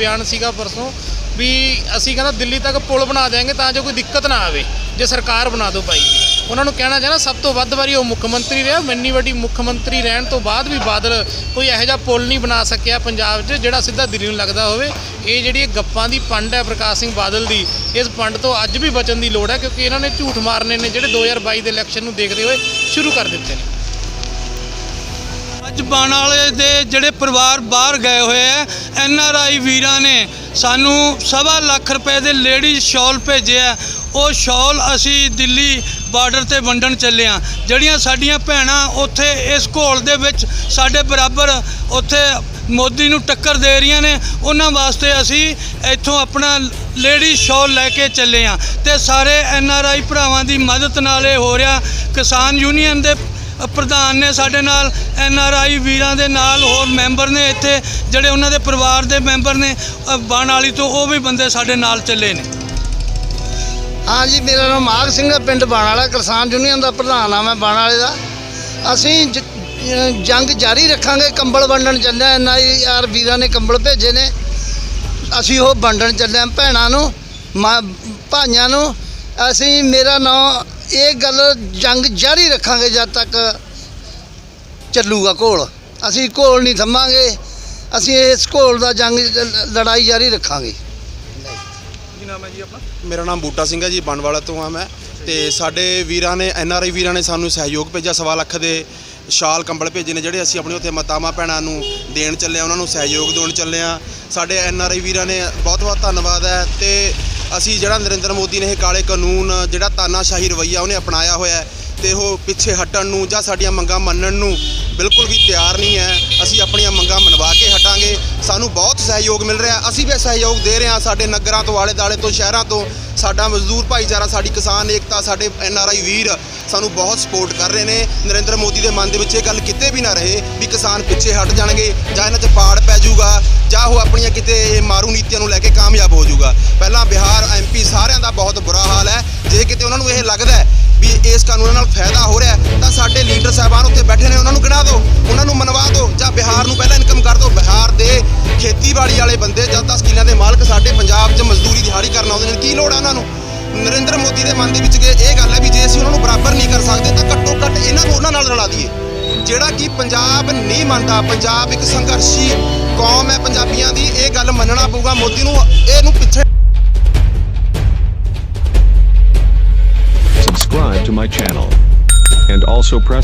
ਬਿਆਨ ਸੀਗਾ ਪਰਸੋਂ ਵੀ ਅਸੀਂ ਕਹਿੰਦਾ ਦਿੱਲੀ ਤੱਕ ਪੁਲ ਬਣਾ ਦੇਾਂਗੇ ਤਾਂ ਜੋ ਕੋਈ ਦਿੱਕਤ ਨਾ ਆਵੇ, ਜੇ ਸਰਕਾਰ ਬਣਾ ਦੋ ਭਾਈ। ਉਹਨਾਂ ਨੂੰ ਕਹਿਣਾ ਚਾਹਣਾ ਸਭ ਤੋਂ ਵੱਧ ਵਾਰੀ ਉਹ ਮੁੱਖ ਮੰਤਰੀ ਰਿਹਾ ਮੰਨੀ ਵੱਡੀ ਮੁੱਖ ਮੰਤਰੀ ਰਹਿਣ ਤੋਂ ਬਾਅਦ ਵੀ ਬਾਦਲ ਕੋਈ ਇਹੋ ਜਿਹਾ ਪੁਲ ਨਹੀਂ ਬਣਾ ਸਕਿਆ ਪੰਜਾਬ 'ਚ, ਜਿਹੜਾ ਸਿੱਧਾ ਦਿੱਲੀ ਨੂੰ ਲੱਗਦਾ ਹੋਵੇ। ਇਹ ਜਿਹੜੀ ਇਹ ਗੱਪਾਂ ਦੀ ਪੰਡ ਹੈ ਪ੍ਰਕਾਸ਼ ਸਿੰਘ ਬਾਦਲ ਦੀ, ਇਸ ਪੰਡ ਤੋਂ ਅੱਜ ਵੀ ਬਚਣ ਦੀ ਲੋੜ ਹੈ ਕਿਉਂਕਿ ਇਹਨਾਂ ਨੇ ਝੂਠ ਮਾਰਨੇ ਨੇ ਜਿਹੜੇ 2022 ਦੇ ਇਲੈਕਸ਼ਨ ਨੂੰ ਦੇਖਦੇ ਹੋਏ ਸ਼ੁਰੂ ਕਰ ਦਿੱਤੇ ਨੇ। ਅੱਜ ਬਾਣ ਵਾਲੇ ਦੇ ਜਿਹੜੇ ਪਰਿਵਾਰ ਬਾਹਰ ਗਏ ਹੋਏ ਐ ਐਨ ਆਰ ਆਈ ਵੀਰਾਂ ਨੇ ਸਾਨੂੰ ਸਵਾ ਲੱਖ ਰੁਪਏ ਦੇ ਲੇਡੀਜ਼ ਸ਼ਾਲ ਭੇਜਿਆ ਉਹ ਸ਼ਾਲ ਅਸੀਂ ਦਿੱਲੀ ਬਾਰਡਰ ਤੇ ਵੰਡਣ ਚੱਲੇ ਆ। ਜਿਹੜੀਆਂ ਸਾਡੀਆਂ ਭੈਣਾਂ ਉੱਥੇ ਇਸ ਘੋਲ ਦੇ ਵਿੱਚ ਸਾਡੇ ਬਰਾਬਰ ਉੱਥੇ ਮੋਦੀ ਨੂੰ ਟੱਕਰ ਦੇ ਰਹੀਆਂ ਨੇ, ਉਹਨਾਂ ਵਾਸਤੇ ਅਸੀਂ ਇੱਥੋਂ ਆਪਣਾ ਲੇਡੀ ਸ਼ਾਲ ਲੈ ਕੇ ਚੱਲੇ ਆ। ਤੇ ਸਾਰੇ ਐਨ ਆਰ ਆਈ ਭਰਾਵਾਂ ਦੀ ਮਦਦ ਨਾਲ ਇਹ ਹੋ ਰਿਹਾ। ਕਿਸਾਨ ਯੂਨੀਅਨ ਦੇ ਪ੍ਰਧਾਨ ਨੇ ਸਾਡੇ ਨਾਲ ਐਨ ਆਰ ਆਈ ਵੀਰਾਂ ਦੇ ਨਾਲ ਹੋਰ ਮੈਂਬਰ ਨੇ ਇੱਥੇ ਜਿਹੜੇ ਉਹਨਾਂ ਦੇ ਪਰਿਵਾਰ ਦੇ ਮੈਂਬਰ ਨੇ ਅ, ਵਾਲੀ ਤੋਂ ਉਹ ਵੀ ਬੰਦੇ ਸਾਡੇ ਨਾਲ ਚੱਲੇ ਨੇ। ਹਾਂ ਜੀ ਮੇਰਾ ਨਾਮ ਮਾਘ ਸਿੰਘ ਹੈ ਪਿੰਡ ਬਾਣ ਵਾਲਾ ਕਿਸਾਨ ਯੂਨੀਅਨ ਦਾ ਪ੍ਰਧਾਨ ਆ ਮੈਂ ਬਾਣ ਵਾਲੇ ਦਾ। ਅਸੀਂ ਜ- ਜੰਗ ਜਾਰੀ ਰੱਖਾਂਗੇ ਕੰਬਲ ਵੰਡਣ ਚੱਲੇ ਐਨ ਆਈ ਆਰ ਵੀਰਾਂ ਨੇ ਕੰਬਲ ਭੇਜੇ ਨੇ। ਅਸੀਂ ਉਹ ਵੰਡਣ ਚੱਲੇ ਭੈਣਾਂ ਨੂੰ ਮਾਂ ਭਾਈਆਂ ਨੂੰ। ਅਸੀਂ ਮੇਰਾ ਨਾਮ ਇਹ ਗੱਲ ਜੰਗ ਜਾਰੀ ਰੱਖਾਂਗੇ ਜਦ ਤੱਕ ਚੱਲੂਗਾ ਘੋਲ। ਅਸੀਂ ਘੋਲ ਨਹੀਂ ਥੰਮਾਂਗੇ ਅਸੀਂ ਇਸ ਘੋਲ ਦਾ ਜੰਗ ਲੜਾਈ ਜਾਰੀ ਰੱਖਾਂਗੇ। ਮੇਰਾ ਨਾਮ ਬੂਟਾ ਸਿੰਘ ਹੈ ਜੀ ਬਣਵਾਲਾ ਤੋਂ ਆ ਮੈਂ। ਤੇ ਸਾਡੇ ਵੀਰਾਂ ਨੇ ਐਨ ਆਰ ਆਈ ਵੀਰਾਂ ਨੇ ਸਾਨੂੰ ਸਹਿਯੋਗ ਭੇਜਿਆ ਸਵਾ ਲੱਖ ਦੇ ਸ਼ਾਲ ਕੰਬਲ ਭੇਜੇ ਨੇ ਜਿਹੜੇ ਅਸੀਂ ਆਪਣੇ ਉੱਥੇ ਮਾਤਾਵਾਂ ਭੈਣਾਂ ਨੂੰ ਦੇਣ ਚੱਲੇ ਆ ਉਹਨਾਂ ਨੂੰ ਸਹਿਯੋਗ ਦੇਣ ਚੱਲੇ ਆ ਸਾਡੇ ਐਨ ਆਰ ਆਈ ਵੀਰਾਂ ਨੇ ਬਹੁਤ ਬਹੁਤ ਧੰਨਵਾਦ ਹੈ ਤੇ ਅਸੀਂ ਜਿਹੜਾ ਨਰਿੰਦਰ ਮੋਦੀ ਨੇ ਇਹ ਕਾਲੇ ਕਾਨੂੰਨ, ਜਿਹੜਾ ਤਾਨਾਸ਼ਾਹੀ ਰਵਈਆ ਉਹਨੇ ਅਪਣਾਇਆ ਹੋਇਆ ਹੈ ਤੇ ਉਹ ਪਿੱਛੇ ਹਟਣ ਨੂੰ ਜਾਂ ਸਾਡੀਆਂ ਮੰਗਾਂ ਮੰਨਣ ਨੂੰ ਬਿਲਕੁਲ ਵੀ ਤਿਆਰ ਨਹੀਂ ਹੈ। ਅਸੀਂ ਆਪਣੀਆਂ ਮੰਗਾਂ ਮਨਵਾ ਕੇ ਹਟਾਂਗੇ। ਸਾਨੂੰ ਬਹੁਤ ਸਹਿਯੋਗ ਮਿਲ ਰਿਹਾ। ਅਸੀਂ ਵੀ ਸਹਿਯੋਗ ਦੇ ਰਹੇ ਹਾਂ ਸਾਡੇ ਨਗਰਾਂ ਤੋਂ ਆਲੇ ਦਾਲੇ ਤੋਂ, ਸ਼ਹਿਰਾਂ ਤੋਂ। ਸਾਡਾ ਮਜ਼ਦੂਰ ਭਾਈਚਾਰਾ, ਸਾਡੀ ਕਿਸਾਨ ਏਕਤਾ, ਸਾਡੇ ਐਨ ਆਰ ਆਈ ਵੀਰ ਸਾਨੂੰ ਬਹੁਤ ਸਪੋਰਟ ਕਰ ਰਹੇ ਨੇ। ਨਰਿੰਦਰ ਮੋਦੀ ਦੇ ਮਨ ਦੇ ਵਿੱਚ ਇਹ ਗੱਲ ਕਿਤੇ ਵੀ ਨਾ ਰਹੇ ਵੀ ਕਿਸਾਨ ਪਿੱਛੇ ਹਟ ਜਾਣਗੇ ਜਾਂ ਇਹਨਾਂ 'ਚ ਪਾੜ ਪੈ ਜਾਊਗਾ। ਜਾਂ ਕਿਤੇ ਇਹ ਮਾਰੂ ਨੀਤੀਆਂ ਨੂੰ ਲੈ ਕੇ ਕਾਮਯਾਬ ਹੋ ਜਾਊਗਾ। ਪਹਿਲਾਂ ਬਿਹਾਰ ਐਮਪੀ ਸਾਰਿਆਂ ਦਾ ਬਹੁਤ ਬੁਰਾ ਹਾਲ ਹੈ। ਜੇ ਕਿਤੇ ਉਹਨਾਂ ਨੂੰ ਇਹ ਲੱਗਦਾ ਵੀ ਇਸ ਕਾਨੂੰਨ ਨਾਲ ਫਾਇਦਾ ਹੋ ਰਿਹਾ ਤਾਂ ਸਾਡੇ ਲੀਡਰ ਸਾਹਿਬਾਨ ਉੱਥੇ ਬੈਠੇ ਨੇ, ਉਹਨਾਂ ਨੂੰ ਗਿਣਾ ਦਿਓ, ਉਹਨਾਂ ਨੂੰ ਮਨਵਾ ਦਿਓ, ਜਾਂ ਬਿਹਾਰ ਨੂੰ ਪਹਿਲਾਂ ਇਨਕਮ ਕਰ ਦਿਓ। ਬਿਹਾਰ ਦੇ ਖੇਤੀਬਾੜੀ ਵਾਲੇ ਬੰਦੇ, ਜਾਂ 10 ਕਿੱਲਿਆਂ ਦੇ ਮਾਲਕ ਸਾਡੇ ਪੰਜਾਬ 'ਚ ਮਜ਼ਦੂਰੀ ਦਿਹਾੜੀ ਕਰਨ ਆਉਂਦੇ ਨੇ। ਕੀ ਲੋੜ ਹੈ ਉਹਨਾਂ ਨੂੰ? ਨਰਿੰਦਰ ਮੋਦੀ ਦੇ ਮਨ ਦੇ ਵਿੱਚ ਇਹ ਗੱਲ ਹੈ ਵੀ ਜੇ ਅਸੀਂ ਉਹਨਾਂ ਨੂੰ ਬਰਾਬਰ ਨਹੀਂ ਕਰ ਸਕਦੇ, ਤਾਂ ਘੱਟੋ ਘੱਟ ਇਹਨਾਂ ਨੂੰ ਉਹਨਾਂ ਨਾਲ ਰਲਾ ਦਈਏ। ਜਿਹੜਾ ਕਿ ਪੰਜਾਬ ਨਹੀਂ ਮੰਨਦਾ, ਪੰਜਾਬ ਇੱਕ ਸੰਘਰਸ਼ੀ ਕੌਮ ਹੈ ਪੰਜਾਬੀਆਂ ਦੀ ਇਹ ਗੱਲ ਮੰਨਣਾ ਪਊਗਾ ਮੋਦੀ ਨੂੰ ਇਹਨੂੰ ਪਿੱਛੇ subscribe to my channel. And also press